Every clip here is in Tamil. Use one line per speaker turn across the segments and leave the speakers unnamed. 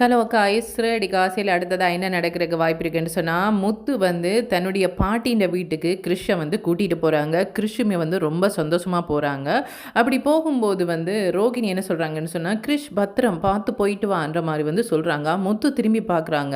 கலோக்கா இஸ்ரேடி காசியில் அடுத்ததாக என்ன நடக்கிறதுக்கு வாய்ப்பு இருக்குன்னு சொன்னால் முத்து வந்து தன்னுடைய பாட்டின்ற வீட்டுக்கு கிறிஷை வந்து கூட்டிகிட்டு போகிறாங்க கிறிஷுமே வந்து ரொம்ப சந்தோஷமாக போகிறாங்க அப்படி போகும்போது வந்து ரோகிணி என்ன சொல்கிறாங்கன்னு சொன்னால் கிறிஷ் பத்திரம் பார்த்து போயிட்டு வான்ற மாதிரி வந்து சொல்கிறாங்க முத்து திரும்பி பார்க்குறாங்க.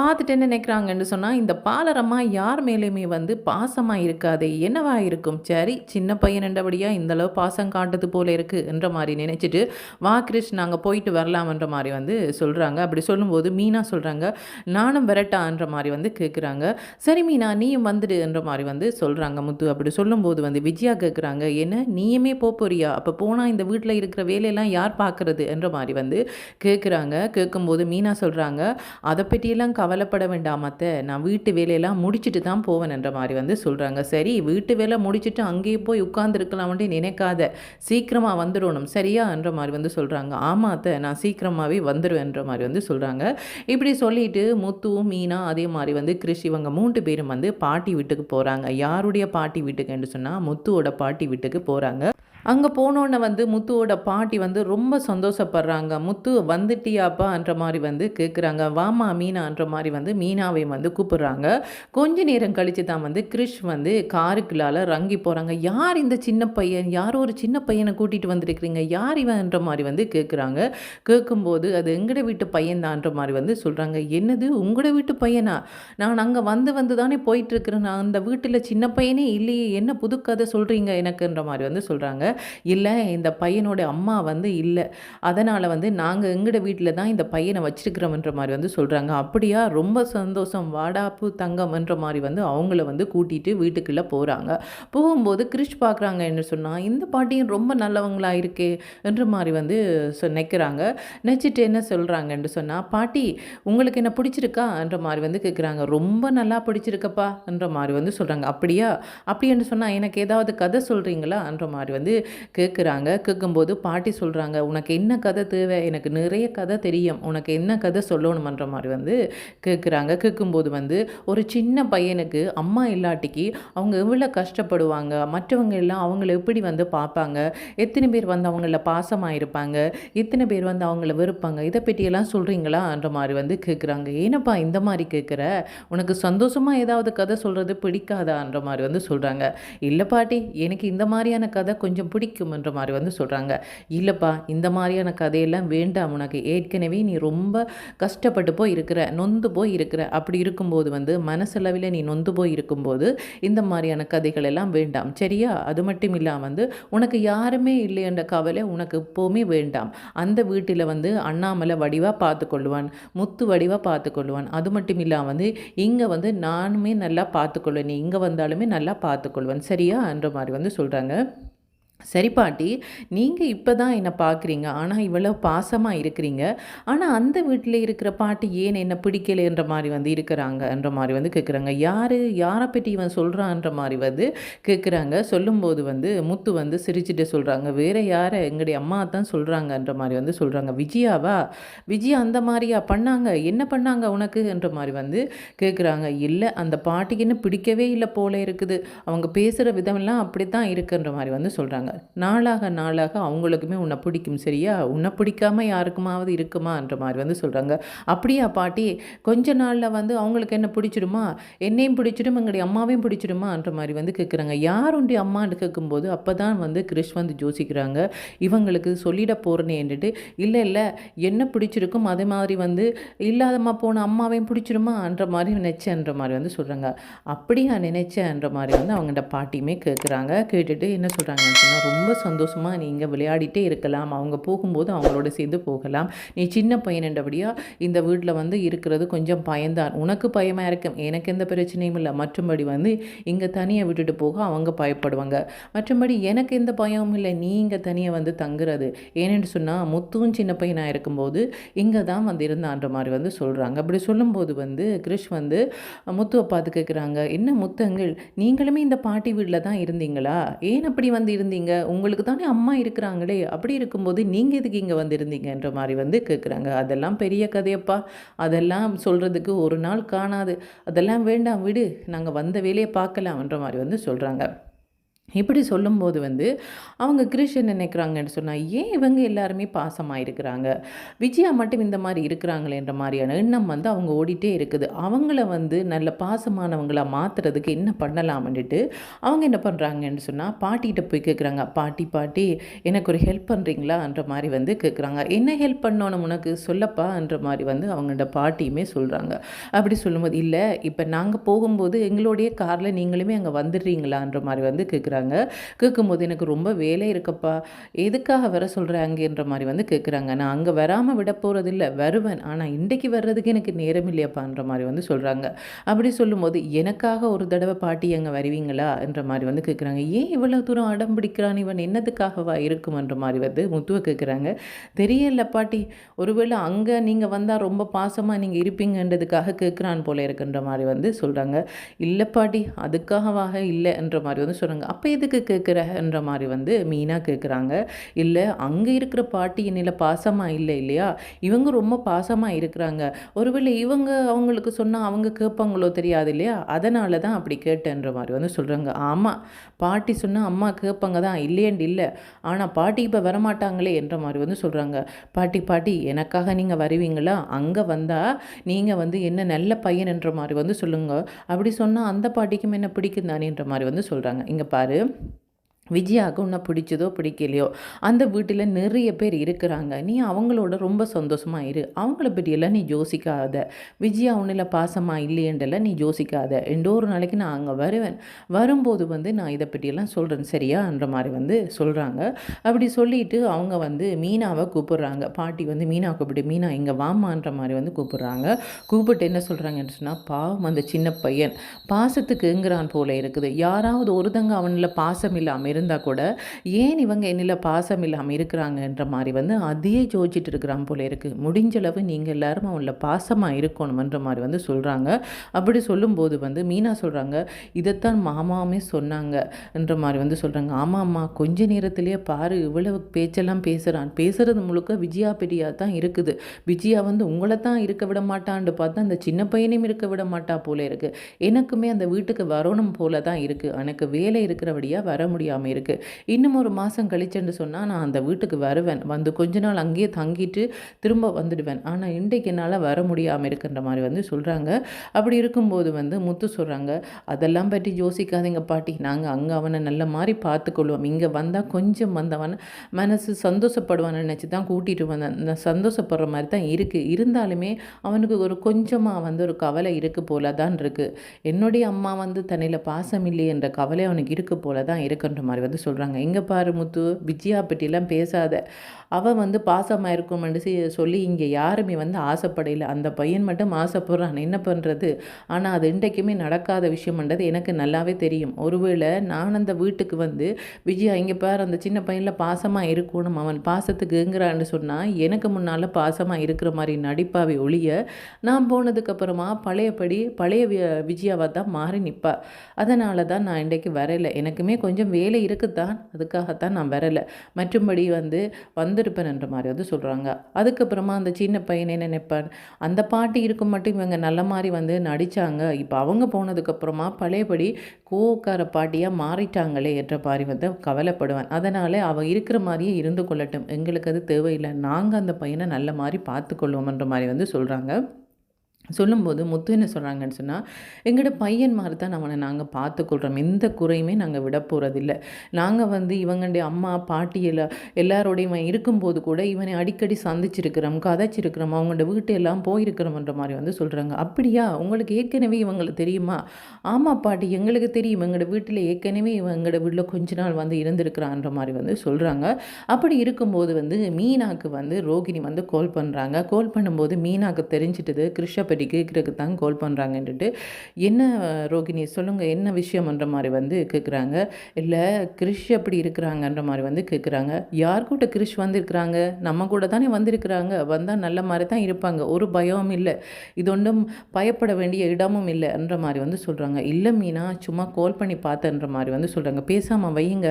பார்த்துட்டு என்ன நினைக்கிறாங்கன்னு சொன்னால் இந்த பாலரம்மா யார் மேலேயுமே வந்து பாசமாக இருக்காது என்னவா இருக்கும்? சரி சின்ன பையன் என்றபடியாக இந்தளவு பாசம் காட்டுது போல இருக்குது என்ற மாதிரி நினச்சிட்டு வா கிறிஷ் நாங்கள் போயிட்டு வரலாம்ன்ற மாதிரி வந்து சொல்கிறாங்க அப்படி சொல்லும்போது மீனா சொல்கிறாங்க நானும் விரட்டான்ற மாதிரி வந்து கேட்குறாங்க சரி மீனா நீயும் வந்துடுன்ற மாதிரி வந்து சொல்கிறாங்க முத்து. அப்படி சொல்லும்போது வந்து விஜயா கேட்குறாங்க என்ன நீயுமே போக போறியா? அப்போ போனால் இந்த வீட்டில் இருக்கிற வேலையெல்லாம் யார் பார்க்குறது என்ற மாதிரி வந்து கேட்குறாங்க கேட்கும்போது மீனா சொல்கிறாங்க அதை பற்றியெல்லாம் கவலைப்பட வேண்டாம் அத்தை. நான் வீட்டு வேலையெல்லாம் முடிச்சுட்டு தான் போவேன் என்ற மாதிரி வந்து சொல்கிறாங்க சரி வீட்டு வேலை முடிச்சுட்டு அங்கேயே போய் உட்காந்துருக்கலாம்ட்டு நினைக்காத. சீக்கிரமாக வந்துடணும். சரியா? என்ற மாதிரி வந்து சொல்கிறாங்க ஆமாத்த அத்தை நான் சீக்கிரமாகவே வந்துடுவேன்ற மாதிரி வந்து சொல்கிறாங்க இப்படி சொல்லிட்டு முத்து மீனா அதே மாதிரி வந்து கிறிஷ் இவங்க மூன்று பேரும் வந்து பாட்டி வீட்டுக்கு போகிறாங்க யாருடைய பாட்டி வீட்டுக்கு என்று சொன்னால் முத்துவோட பாட்டி வீட்டுக்கு போகிறாங்க அங்கே போனோன்னே வந்து முத்துவோட பாட்டி வந்து ரொம்ப சந்தோஷப்படுறாங்க. முத்து வந்துட்டியாப்பான்ற மாதிரி வந்து கேட்குறாங்க வாமா மீனான்ற மாதிரி வந்து மீனாவை வந்து கூப்பிடுறாங்க. கொஞ்ச நேரம் கழித்து தான் வந்து கிறிஷ் வந்து காருக்குள்ளால் ரங்கி போகிறாங்க யார் இந்த சின்ன பையன்? யாரோ ஒரு சின்ன பையனை கூட்டிகிட்டு வந்திருக்கிறீங்க? யார் இவன்ற மாதிரி வந்து கேட்குறாங்க கேட்கும்போது அது எங்கட வீட்டு பையன்தான்ற மாதிரி வந்து சொல்கிறாங்க என்னது? உங்களோட வீட்டு பையனா? நான் அங்கே வந்து வந்து தானே போயிட்டுருக்கிறேன் நான் அந்த வீட்டில் சின்ன பையனே இல்லையே. என்ன புது கதை சொல்கிறீங்க எனக்குன்ற மாதிரி வந்து சொல்கிறாங்க இல்லை இந்த பையனோட அம்மா வந்து இல்லை. அதனால் வந்து நாங்கள் எங்கட வீட்டில் தான் இந்த பையனை வச்சிருக்கிறோம்ன்ற மாதிரி வந்து சொல்கிறாங்க அப்படியா? ரொம்ப சந்தோஷம். வாடாப்பு தங்கம்ன்ற மாதிரி வந்து அவங்கள வந்து கூட்டிகிட்டு வீட்டுக்குள்ளே போகிறாங்க போகும்போது கிறிஷ் பார்க்குறாங்க என்ன சொன்னால் இந்த பாட்டியும் ரொம்ப நல்லவங்களா இருக்கே என்ற மாதிரி வந்து சொ நினச்சிட்டு என்ன சொல்கிறாங்கன்னு சொன்னால் பாட்டி உங்களுக்கு என்ன பிடிச்சிருக்கா? என்ற மாதிரி வந்து கேட்குறாங்க ரொம்ப நல்லா பிடிச்சிருக்கப்பா என்ற மாதிரி வந்து சொல்கிறாங்க அப்படியா? அப்படின்னு சொன்னால் எனக்கு ஏதாவது கதை சொல்கிறீங்களா என்ற மாதிரி வந்து கேட்குறாங்க கேட்கும்போது பாட்டி சொல்கிறாங்க உனக்கு என்ன கதை தேவை? எனக்கு நிறைய கதை தெரியும். உனக்கு என்ன கதை சொல்லணுமன்ற மாதிரி வந்து கேட்குறாங்க கேட்கும்போது வந்து ஒரு சின்ன பையனுக்கு அம்மா இல்லாட்டிக்கு அவங்க எவ்வளோ கஷ்டப்படுவாங்க? மற்றவங்க எல்லாம் அவங்கள எப்படி வந்து பார்ப்பாங்க? எத்தனை பேர் வந்து அவங்கள பாசமாக இருப்பாங்க எத்தனை பேர் வந்து அவங்கள வெறுப்பாங்க? இதை பற்றியெல்லாம் சொல்கிறீங்களான்ற மாதிரி வந்து கேட்குறாங்க ஏனப்பா இந்த மாதிரி கேட்குற உனக்கு சந்தோஷமாக ஏதாவது கதை சொல்கிறது பிடிக்காதான்ற மாதிரி வந்து சொல்கிறாங்க இல்லை பாட்டி எனக்கு இந்த மாதிரியான கதை கொஞ்சம் பிடிக்கும்ன்ற மாதிரி வந்து சொல்கிறாங்க இல்லைப்பா இந்த மாதிரியான கதையெல்லாம் வேண்டாம் உனக்கு. ஏற்கனவே நீ ரொம்ப கஷ்டப்பட்டு போய் இருக்கிற நொந்து போய் இருக்கிற அப்படி இருக்கும்போது வந்து மனசளவில் நீ நொந்து போய் இருக்கும்போது இந்த மாதிரியான கதைகள் எல்லாம் வேண்டாம். சரியா? அது மட்டும் இல்லாமல் வந்து உனக்கு யாருமே இல்லை என்ற கவலை உனக்கு எப்போவுமே வேண்டாம். அந்த வீட்டில் வந்து அண்ணாமலை வடிவாக பார்த்து கொள்ளுவான் முத்து வடிவாக பார்த்து கொள்ளுவான் அது மட்டும் இல்லாமல் வந்து இங்கே வந்து நானுமே நல்லா பார்த்துக்கொள்வேன். நீ இங்கே வந்தாலுமே நல்லா பார்த்துக்கொள்வேன். சரியா? என்ற மாதிரி வந்து சொல்கிறாங்க சரி பாட்டி நீங்கள் இப்போ தான் என்னை பார்க்குறீங்க ஆனால் இவ்வளோ பாசமாக இருக்கிறீங்க. ஆனால் அந்த வீட்டில் இருக்கிற பாட்டி ஏன் என்னை பிடிக்கலைன்ற மாதிரி வந்து இருக்கிறாங்கன்ற மாதிரி வந்து கேட்குறாங்க யார் யாரை பற்றி இவன் சொல்கிறான்ற மாதிரி வந்து கேட்குறாங்க சொல்லும்போது வந்து முத்து வந்து சிரிச்சுட்டு சொல்கிறாங்க வேறு யாரை? எங்களுடைய அம்மா தான் சொல்கிறாங்கன்ற மாதிரி வந்து சொல்கிறாங்க விஜயாவா? விஜயா அந்த மாதிரியா? பண்ணாங்க. என்ன பண்ணாங்க உனக்குன்ற மாதிரி வந்து கேட்குறாங்க இல்லை அந்த பாட்டிக்கு என்ன பிடிக்கவே இல்லை போல இருக்குது. அவங்க பேசுகிற விதமெல்லாம் அப்படி தான் இருக்குன்ற மாதிரி வந்து சொல்கிறாங்க நாளாக நாளாக அவங்களுக்குமே உன்னை பிடிக்கும் சரியா? உன்னை பிடிக்காம யாருக்குமாவது இருக்குமான்ற மாதிரி வந்து சொல்கிறாங்க அப்படியா பாட்டி கொஞ்ச நாளில் வந்து அவங்களுக்கு என்ன பிடிச்சிடுமா? என்னையும் பிடிச்சிடும் எங்களுடைய அம்மாவையும் பிடிச்சிடுமான்ற மாதிரி வந்து கேட்குறாங்க யாருடைய அம்மான்னு கேட்கும்போது அப்போ தான் வந்து கிறிஷ் வந்து யோசிக்கிறாங்க இவங்களுக்கு சொல்லிட போகிறேன்னுட்டு இல்லை இல்லை என்ன பிடிச்சிருக்கும் அதே மாதிரி வந்து இல்லாதம்மா போன அம்மாவையும் பிடிச்சிருமான்ற மாதிரி நினச்சேன்ற மாதிரி வந்து சொல்கிறாங்க அப்படியா நினைச்சேன்ற மாதிரி வந்து அவங்கள்ட்ட பாட்டியுமே கேட்குறாங்க கேட்டுட்டு என்ன சொல்கிறாங்கன்னு சொன்னால் ரொம்ப சந்தோஷமாக நீங்கள் விளையாடிட்டே இருக்கலாம். அவங்க போகும்போது அவங்களோட சேர்ந்து போகலாம். நீ சின்ன பையனண்டபடியாக இந்த வீட்டில் வந்து இருக்கிறது கொஞ்சம் பயந்தான் உனக்கு பயமாக இருக்கும். எனக்கு எந்த பிரச்சனையும் இல்லை. மற்றபடி வந்து இங்கே தனியாக விட்டுட்டு போக அவங்க பயப்படுவாங்க. மற்றபடி எனக்கு எந்த பயமும் இல்லை. நீ இங்கே தனியாக வந்து தங்குறது. ஏனென்று சொன்னால் முத்துவும் சின்ன பையனாக இருக்கும்போது இங்கே தான் வந்து இருந்தான்ற மாதிரி வந்து சொல்கிறாங்க அப்படி சொல்லும்போது வந்து கிரிஷ் வந்து முத்துவை பார்த்து கேட்குறாங்க என்ன முத்தங்கள்? நீங்களுமே இந்த பாட்டி வீட்டில் தான் இருந்தீங்களா? ஏன் அப்படி வந்து இருந்தீங்க? உங்களுக்கு தானே அம்மா இருக்கிறாங்களே? அப்படி இருக்கும்போது நீங்கள் எதுக்கு இங்கே வந்திருந்தீங்கன்ற மாதிரி வந்து கேட்குறாங்க அதெல்லாம் பெரிய கதையப்பா. அதெல்லாம் சொல்கிறதுக்கு ஒரு நாள் காணாது. அதெல்லாம் வேண்டாம் விடு. நாங்கள் வந்த வேலையை பார்க்கலாம்ன்ற மாதிரி வந்து சொல்கிறாங்க இப்படி சொல்லும்போது வந்து அவங்க கிறிஸ்டின் நினைக்கிறாங்கன்னு சொன்னால் ஏன் இவங்க எல்லாருமே பாசமாக இருக்கிறாங்க விஜயா மட்டும் இந்த மாதிரி இருக்கிறாங்களேன்ற மாதிரியான எண்ணம் வந்து அவங்க ஓடிட்டே இருக்குது. அவங்கள வந்து நல்ல பாசமானவங்களாக மாற்றுறதுக்கு என்ன பண்ணலாம்னுட்டு அவங்க என்ன பண்ணுறாங்கன்னு சொன்னால் பாட்டிகிட்ட போய் கேட்குறாங்க பாட்டி பாட்டி எனக்கு ஒரு ஹெல்ப் பண்ணுறீங்களான்ற மாதிரி வந்து கேட்குறாங்க என்ன ஹெல்ப் பண்ணணும் உனக்கு சொல்லப்பான்ற மாதிரி வந்து அவங்களோட பாட்டியுமே சொல்கிறாங்க அப்படி சொல்லும்போது இல்லை இப்போ நாங்கள் போகும்போது எங்களுடைய காரில் நீங்களுமே அங்கே வந்துடுறீங்களான்ற மாதிரி வந்து கேட்குறாங்க கேட்குறாங்க கேட்கும்போது எனக்கு ரொம்ப வேலை இருக்கப்பா. எதுக்காக வர சொல்கிறாங்கன்ற மாதிரி வந்து கேட்குறாங்க நான் அங்கே வராமல் விட போகிறதில்ல வருவேன். ஆனால் இன்றைக்கு வர்றதுக்கு எனக்கு நேரம் இல்லையாப்பான்ற மாதிரி வந்து சொல்கிறாங்க அப்படி சொல்லும்போது எனக்காக ஒரு தடவை பாட்டி அங்கே வருவீங்களா? என்ற மாதிரி வந்து கேட்குறாங்க ஏன் இவ்வளோ தூரம் அடம் பிடிக்கிறான் இவன்? என்னதுக்காகவா இருக்குமன்ற மாதிரி வந்து முத்துவை கேட்குறாங்க தெரியல பாட்டி. ஒருவேளை அங்கே நீங்கள் வந்தால் ரொம்ப பாசமாக நீங்கள் இருப்பீங்கன்றதுக்காக கேட்குறான் போல இருக்குன்ற மாதிரி வந்து சொல்கிறாங்க இல்லை பாட்டி. அதுக்காகவாக இல்லைன்ற மாதிரி வந்து சொல்கிறாங்க அப்போ எதுக்கு கேட்குறன்ற மாதிரி வந்து மீனாக கேட்குறாங்க இல்லை அங்கே இருக்கிற பாட்டி என்னில் பாசமாக இல்லை இல்லையா? இவங்க ரொம்ப பாசமாக இருக்கிறாங்க. ஒருவேளை இவங்க அவங்களுக்கு சொன்னால் அவங்க கேட்பாங்களோ தெரியாது இல்லையா? அதனால தான் அப்படி கேட்டேன்ற மாதிரி வந்து சொல்கிறாங்க ஆமாம் பாட்டி சொன்னால் அம்மா கேட்பாங்க தான் இல்லையண்டு இல்லை. ஆனால் பாட்டி இப்போ வரமாட்டாங்களே என்ற மாதிரி வந்து சொல்கிறாங்க பாட்டி பாட்டி எனக்காக நீங்கள் வருவீங்களா? அங்கே வந்தால் நீங்கள் வந்து என்ன நல்ல பையன் என்ற மாதிரி வந்து சொல்லுங்கள் அப்படி சொன்னால் அந்த பாட்டிக்கும் என்ன பிடிக்கும் தானேன்ற மாதிரி வந்து சொல்கிறாங்க இங்கே பாரு miktarı விஜயாவுக்கு உன்னை பிடிச்சதோ பிடிக்கலையோ அந்த வீட்டில் நிறைய பேர் இருக்கிறாங்க. நீ அவங்களோட ரொம்ப சந்தோஷமாக இரு. அவங்கள பற்றியெல்லாம் நீ யோசிக்காத. விஜயா உன்னில் பாசமாக இல்லையன்றெல்லாம் நீ யோசிக்காத. ரெண்டோ ஒரு நாளைக்கு நான் அங்கே வருவேன். வரும்போது வந்து நான் இதை பற்றியெல்லாம் சொல்கிறேன் சரியான்ற மாதிரி வந்து சொல்கிறாங்க அப்படி சொல்லிட்டு அவங்க வந்து மீனாவை கூப்பிட்றாங்க. பாட்டி வந்து மீனா கூப்பிட்டு மீனா இங்கே வாமான்ற மாதிரி வந்து கூப்பிட்றாங்க. கூப்பிட்டு என்ன சொல்கிறாங்கன்னு சொன்னால் பாவம் அந்த சின்ன பையன் பாசத்துக்குங்கிறான் போல இருக்குது. யாராவது ஒருத்தங்க அவனில் பாசம் இல்லாமல் இருந்தால் கூட ஏன் இவங்க என்னில் பாசம் இல்லாமல் இருக்கிறாங்கன்ற மாதிரி வந்து அதையே ஜோதிச்சுட்டு இருக்கிறான் போல இருக்குது முடிஞ்சளவு நீங்கள் எல்லாரும் அவங்கள பாசமாக இருக்கணுமன்ற மாதிரி வந்து சொல்கிறாங்க அப்படி சொல்லும்போது வந்து மீனா சொல்கிறாங்க இதைத்தான் மாமாவுமே சொன்னாங்கன்ற மாதிரி வந்து சொல்கிறாங்க ஆமாம் அம்மா கொஞ்ச நேரத்திலேயே பாரு இவ்வளவு பேச்செல்லாம் பேசுகிறான் பேசுகிறது முழுக்க விஜயா பெரியா தான் இருக்குது. விஜயா வந்து உங்களை தான் இருக்க விட மாட்டான்னு பார்த்தா அந்த சின்ன பையனையும் இருக்க விட மாட்டா போல இருக்குது எனக்குமே அந்த வீட்டுக்கு வரணும் போல தான் இருக்குது எனக்கு வேலை இருக்கிறபடியாக வர முடியாமல் இருக்குது இன்னும் ஒரு மாதம் கழிச்சுன்னு சொன்னால் நான் அந்த வீட்டுக்கு வருவேன். வந்து கொஞ்ச நாள் அங்கேயே தங்கிட்டு திரும்ப வந்துடுவேன். ஆனால் இன்றைக்கு என்னால் வர முடியாமல் இருக்கின்ற மாதிரி வந்து சொல்கிறாங்க அப்படி இருக்கும்போது வந்து முத்து சொல்கிறாங்க அதெல்லாம் பற்றி யோசிக்காதீங்க பாட்டி. நாங்கள் அங்கே அவனை நல்ல மாதிரி பார்த்துக்கொள்வோம். இங்கே வந்தால் கொஞ்சம் வந்தவன் மனசு சந்தோஷப்படுவான்னு நினச்சி தான் கூட்டிகிட்டு வந்தேன். சந்தோஷப்படுற மாதிரி தான் இருக்குது இருந்தாலுமே அவனுக்கு ஒரு கொஞ்சமாக வந்து ஒரு கவலை இருக்குது போல தான் இருக்குது என்னுடைய அம்மா வந்து தன்னில் பாசம் இல்லை என்ற கவலை அவனுக்கு இருக்குது போல தான் இருக்குன்ற மாதிரி வந்து சொல்கிறாங்க எங்கே பாரு முத்து விஜயா பற்றிலாம் பேசாத. அவள் வந்து பாசமாக இருக்கும்னு சொல்லி இங்கே யாருமே வந்து ஆசைப்படையில. அந்த பையன் மட்டும் ஆசைப்படுறான். என்ன பண்ணுறது ஆனால் அது இன்றைக்குமே நடக்காத விஷயம்ன்றது எனக்கு நல்லாவே தெரியும். ஒருவேளை நான் அந்த வீட்டுக்கு வந்து விஜயா இங்கே பார் அந்த சின்ன பையனில் பாசமாக இருக்கணும். அவன் பாசத்துக்குங்கிறான்னு சொன்னால் எனக்கு முன்னால் பாசமாக இருக்கிற மாதிரி நடிப்பாவை ஒழிய நான் போனதுக்கப்புறமா பழையபடி பழைய விஜயாவாக தான் மாறி நிற்பா அதனால தான் நான் இன்றைக்கு வரலை. எனக்குமே கொஞ்சம் வேலை இருக்குதான் அதுக்காகத்தான் நான் வரலை. மற்றும்படி வந்து வந்திருப்பேன் என்ற மாதிரி வந்து சொல்கிறாங்க அதுக்கப்புறமா அந்த சின்ன பையன் என்ன அந்த பாட்டி இருக்கும் மட்டும் இவங்க நல்ல மாதிரி வந்து நடித்தாங்க இப்போ அவங்க போனதுக்கப்புறமா பழையபடி கோக்கார பாட்டியாக மாறிட்டாங்களே என்ற மாதிரி வந்து கவலைப்படுவேன். அதனால் அவள் இருக்கிற மாதிரியே இருந்து கொள்ளட்டும். எங்களுக்கு அது தேவையில்லை. நாங்கள் அந்த பையனை நல்ல மாதிரி பார்த்துக்கொள்வோம்ன்ற மாதிரி வந்து சொல்கிறாங்க சொல்லும்போது முத்து என்ன சொல்கிறாங்கன்னு சொன்னால் எங்களோட பையன் மாதிரி தான் அவனை நாங்கள் பார்த்துக்கொள்கிறோம் எந்த குறையுமே நாங்கள் விட போகிறதில்ல நாங்கள் வந்து இவங்களுடைய அம்மா பாட்டியில் எல்லாரோடையும் இருக்கும்போது கூட இவனை அடிக்கடி சந்திச்சிருக்கிறோம் கதைச்சிருக்கிறோம் அவங்களோட வீட்டு எல்லாம் போயிருக்கிறோம்ன்ற மாதிரி வந்து சொல்கிறாங்க அப்படியா? உங்களுக்கு ஏற்கனவே இவங்களுக்கு தெரியுமா? ஆமாம் பாட்டி எங்களுக்கு தெரியும். எங்களோட வீட்டில் ஏற்கனவே இவன் எங்களோட வீட்டில் கொஞ்ச நாள் வந்து இருந்திருக்கிறான்ற மாதிரி வந்து சொல்கிறாங்க அப்படி இருக்கும்போது வந்து மீனாக்கு வந்து ரோகிணி வந்து கால் பண்ணுறாங்க கால் பண்ணும்போது மீனாக்கு தெரிஞ்சிட்டது கிருஷ்ணப்படி அப்படி கேட்குறதுக்கு தான் கால் பண்ணுறாங்கன்ட்டு என்ன ரோகிணி சொல்லுங்கள் என்ன விஷயம்ன்ற மாதிரி வந்து கேட்குறாங்க. இல்லை கிறிஷ் அப்படி இருக்கிறாங்கன்ற மாதிரி வந்து கேட்குறாங்க. யார் கூட கிறிஷ் வந்திருக்கிறாங்க? நம்ம கூட தானே வந்திருக்கிறாங்க. வந்தால் நல்ல மாதிரி தான் இருப்பாங்க. ஒரு பயமும் இல்லை. இது ஒன்றும் பயப்பட வேண்டிய இடமும் இல்லைன்ற மாதிரி வந்து சொல்கிறாங்க இல்லை மீனா சும்மா கால் பண்ணி பார்த்தன்ற மாதிரி வந்து சொல்கிறாங்க பேசாமல் வையுங்க.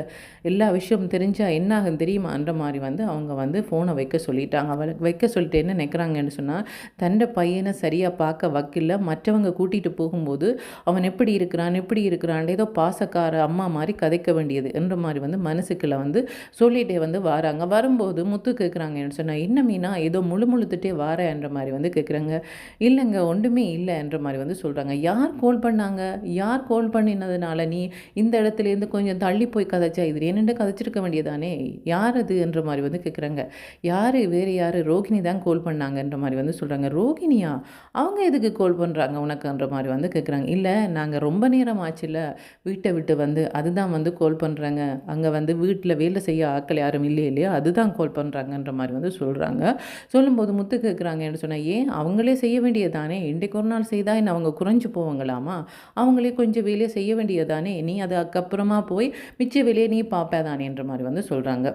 எல்லா விஷயம் தெரிஞ்சால் என்ன ஆகும் தெரியுமான்ற மாதிரி வந்து அவங்க வந்து ஃபோனை வைக்க சொல்லிட்டாங்க. வைக்க சொல்லிட்டு என்ன நினைக்கிறாங்கன்னு சொன்னால் தண்டை பையனை சரியாக பார்க்க வக்கில்ல. மற்றவங்க கூட்டிகிட்டு போகும்போது அவன் எப்படி இருக்கிறான்? எப்படி இருக்கிறான்? ஏதோ பாசக்கார அம்மா மாதிரி கதைக்க வேண்டியது என்ற மாதிரி வந்து மனசுக்குள்ள வந்து சொல்லிகிட்டே வந்து வராங்க. வரும்போது முத்து கேட்குறாங்கன்னு சொன்னால் என்ன மீனா? ஏதோ முழு முழுத்துட்டே வார என்ற மாதிரி வந்து கேட்குறாங்க இல்லைங்க ஒன்றுமே இல்லை என்ற மாதிரி வந்து சொல்கிறாங்க யார் கோல் பண்ணாங்க? யார் கோல் பண்ணினதுனால நீ இந்த இடத்துலேருந்து கொஞ்சம் தள்ளி போய் கதைச்சா இது என்னென்று கதைச்சிருக்க வேண்டியதானே? யார் அது? என்ற மாதிரி வந்து கேட்குறாங்க யார்? வேறு யார்? ரோகிணி தான் கோல் பண்ணாங்கன்ற மாதிரி வந்து சொல்கிறாங்க ரோகிணியா? அவங்க எதுக்கு கால் பண்ணுறாங்க உனக்குன்ற மாதிரி வந்து கேட்குறாங்க இல்லை நாங்கள் ரொம்ப நேரம் ஆச்சுல வீட்டை விட்டு வந்து அதுதான் வந்து கால் பண்ணுறாங்க அங்கே வந்து வீட்டில் வேலை செய்ய ஆட்கள் யாரும் இல்லை இல்லையா? அதுதான் கால் பண்ணுறாங்கன்ற மாதிரி வந்து சொல்கிறாங்க சொல்லும்போது முத்து கேட்குறாங்கன்னு சொன்னால் ஏன்? அவங்களே செய்ய வேண்டியதானே இன்றைக்கு ஒரு நாள் செய்தால் என்ன அவங்க குறைஞ்சி போவாங்களாமா? அவங்களே கொஞ்சம் வேலையை செய்ய வேண்டியதானே நீ அதுக்கப்புறமா போய் மிச்ச வேலையை நீ பார்ப்பேதானேன்ற மாதிரி வந்து சொல்கிறாங்க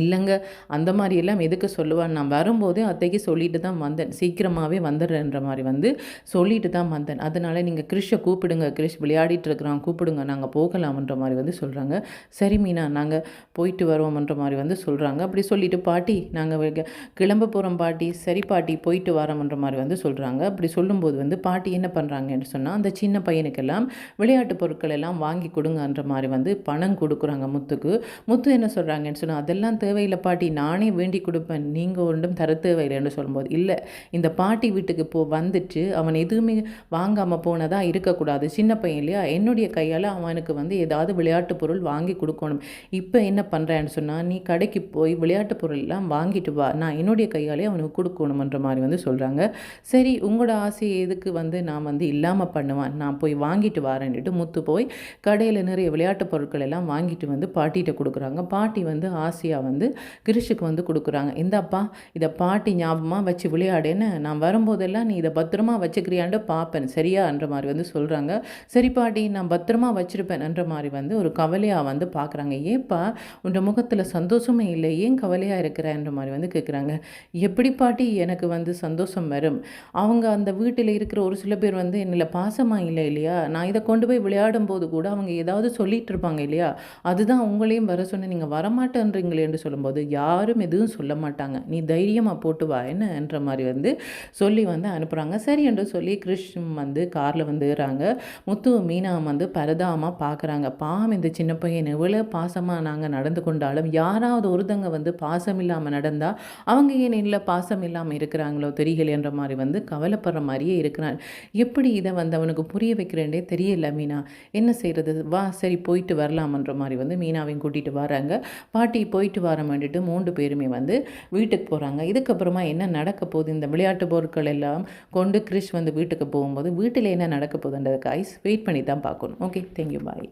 இல்லைங்க அந்த மாதிரியெல்லாம் எதுக்கு சொல்லுவான் நான் வரும்போதே அத்தைக்கு சொல்லிட்டு தான் வந்தேன். சீக்கிரமாகவே வந்துடுறேன்ற மாதிரி வந்து சொல்லிட்டு தான் வந்தேன். அதனால் நீங்கள் கிறிஷை கூப்பிடுங்க கிறிஷ் விளையாடிட்டு இருக்கிறான் கூப்பிடுங்க நாங்கள் போகலாம்ன்ற மாதிரி வந்து சொல்கிறாங்க சரி மீனா நாங்கள் போயிட்டு வருவோம்ன்ற மாதிரி வந்து சொல்கிறாங்க அப்படி சொல்லிவிட்டு பாட்டி நாங்கள் கிளம்ப போகிறோம் பாட்டி. சரி பாட்டி போயிட்டு வரோம்ன்ற மாதிரி வந்து சொல்கிறாங்க அப்படி சொல்லும்போது வந்து பாட்டி என்ன பண்ணுறாங்கன்னு சொன்னால் அந்த சின்ன பையனுக்கெல்லாம் விளையாட்டு பொருட்கள் எல்லாம் வாங்கி கொடுங்கன்ற மாதிரி வந்து பணம் கொடுக்குறாங்க முத்துக்கு. முத்து என்ன சொல்கிறாங்கன்னு சொன்னால் அதெல்லாம் தேவையில்லை பாட்டி நானே வேண்டி கொடுப்பேன். நீங்கள் ஒன்றும் தர தேவையில்லைன்னு சொல்லும்போது இல்லை இந்த பாட்டி வீட்டுக்கு போ வந்துட்டு அவன் எதுவுமே வாங்காமல் போனதாக இருக்கக்கூடாது. சின்ன பையன் இல்லையா? என்னுடைய கையால் அவனுக்கு வந்து ஏதாவது விளையாட்டு பொருள் வாங்கி கொடுக்கணும். இப்போ என்ன பண்ணுறேன்னு சொன்னால் நீ கடைக்கு போய் விளையாட்டு பொருள்லாம் வாங்கிட்டு வா. நான் என்னுடைய கையாலே அவனுக்கு கொடுக்கணுமன்ற மாதிரி வந்து சொல்கிறாங்க சரி உங்களோட ஆசை எதுக்கு வந்து நான் வந்து இல்லாமல் பண்ணுவேன்? நான் போய் வாங்கிட்டு வரேன்ட்டு முத்து போய் கடையில் நிறைய விளையாட்டு பொருட்கள் எல்லாம் வாங்கிட்டு வந்து பாட்டிகிட்ட கொடுக்குறாங்க. பாட்டி வந்து ஆசையாக வந்து கிரிஷுக்கு வந்து கொடுக்குறாங்க. இந்தாப்பா இதை பாட்டி ஞாபகமாக வச்சு விளையாடேன்னு நான் வரும்போதெல்லாம் நீ இதை பத்திரமா வச்சுக்கிறியாண்டு பார்ப்பேன் சரியான்ற மாதிரி வந்து சொல்கிறாங்க சரி பாட்டி நான் பத்திரமா வச்சுருப்பேன்ன்ற மாதிரி வந்து ஒரு கவலையாக வந்து பார்க்குறாங்க ஏப்பா உன் முகத்தில் சந்தோஷமே இல்லை. ஏன் கவலையாக இருக்கிறேன்ற மாதிரி வந்து கேட்குறாங்க எப்படி பாட்டி எனக்கு வந்து சந்தோஷம் வரும். அவங்க அந்த வீட்டில் இருக்கிற ஒரு சில பேர் வந்து என்னில் பாசமாக இல்லை இல்லையா? நான் இதை கொண்டு போய் விளையாடும் போது கூட அவங்க ஏதாவது சொல்லிகிட்டு இருப்பாங்க இல்லையா? அதுதான் உங்களையும் வர சொன்ன நீங்கள் வரமாட்டேன்றீங்களே என்று சொல்லும்போது யாரும் எதுவும் சொல்ல மாட்டாங்க. நீ தைரியமாக போட்டு வா என்னன்ற மாதிரி வந்து சொல்லி வந்து அனுப்புகிறாங்க சரி என்று சொல்லி கிருஷ்ணன் வந்து காரில் வந்துடுறாங்க முத்து மீனா வந்து பரதாமாக பார்க்குறாங்க பாம் இந்த சின்ன பையன் எவ்வளோ பாசமாக நாங்கள் நடந்து கொண்டாலும் யாராவது ஒருத்தங்க வந்து பாசம் இல்லாமல் நடந்தால் அவங்க ஏன் இல்லை பாசம் இல்லாமல் இருக்கிறாங்களோ தெரியலன்ற மாதிரி வந்து கவலைப்படுற மாதிரியே இருக்கிறான். எப்படி இதை வந்து அவனுக்கு புரிய வைக்கிறேன்டே தெரியல மீனா. என்ன செய்கிறது வா சரி போயிட்டு வரலாமன்ற மாதிரி வந்து மீனாவையும் கூட்டிகிட்டு வராங்க பாட்டி போயிட்டு வர வேண்டிட்டு மூன்று பேருமே வந்து வீட்டுக்கு போகிறாங்க இதுக்கப்புறமா என்ன நடக்க போகுது? இந்த விளையாட்டு பொருட்கள் எல்லாம் கொண்டு கிறிஷ் வந்து வீட்டுக்கு போகும்போது வீட்டில் என்ன நடக்க போகுதுன்றதுக்கு ஐஸ் வெயிட் பண்ணி தான் பார்க்கணும் ஓகே தேங்க்யூ பாய்